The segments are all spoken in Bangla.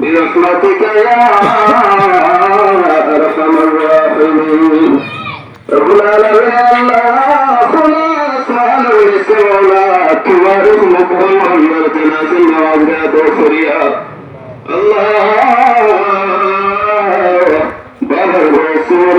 برحمتك يا أرحم الراحمين رب العالمين الله خلاص على الإسلام توارث مقبول عمر جنازة نوازات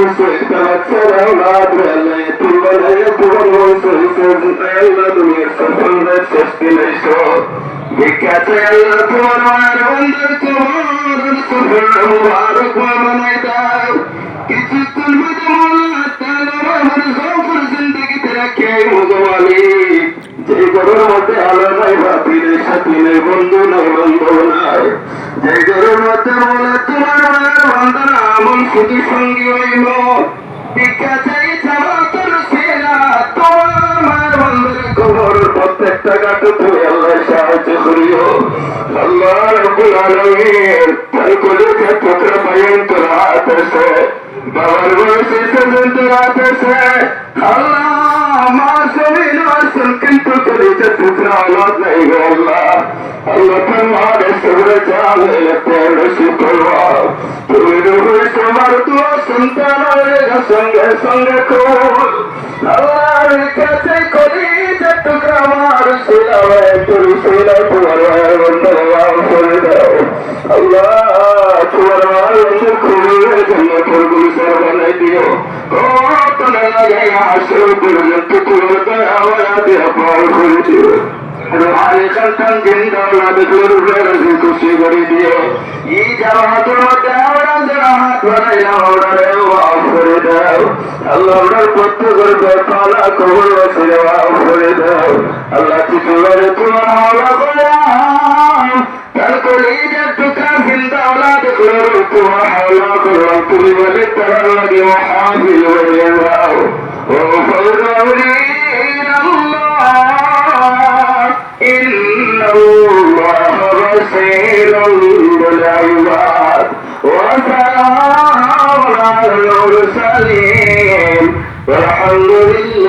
وسوس توسل أولاد وليت وليت والوسوس أولاد ويسوس نفسك بالعشرات بكتل أطوار والأطوار الصفر مبارك ومن عدار كتبت المدمرات تلوى من زوفر زندگي تركي مزوالي جي قبر مدى على ما يبقى بلشت বন্ধনা শুধু সঙ্গী হইল ভিক্ষা চাই ছাড়া তোর সেরা তোমার বন্ধের খবর প্রত্যেকটা গাটো তুমি আল্লাহ সাহায্য করিও। আল্লাহ রব্বুল আলামিন তার কলেজে টুকরা পাইন তোর হাত আছে বাবার বয়সে পর্যন্ত রাত আছে আল্লাহ মা সবিন আসল কিন্তু কলেজে টুকরা আলাদ নাই গো আল্লাহ। আল্লাহ তোমার সবরে চালে তেল শুকরবা দোয়া সন্তানের সঙ্গে সঙ্গে কোল আল্লাহর কাছে টুকরা আমার শিলায় তোর করে করে দিও। রুহানি সন্তান জিন্দা না দেখলে রূপে রাজি খুশি করে দিও ই জামাতের মধ্যে আমরা যারা হাত বাড়াই ওরা মাফ করে দাও আল্লাহ আমরা করতে করবে কবর বসে মাফ করে দাও আল্লাহ কিছু তোমার হাওলা করে তার কলিজা টুকরা জিন্দা আওলাদ করো তোমার হাওলা করো তুমি বলে তার লাগে মহাবিল হয়ে যাও ও المرسلين والحمد لله رب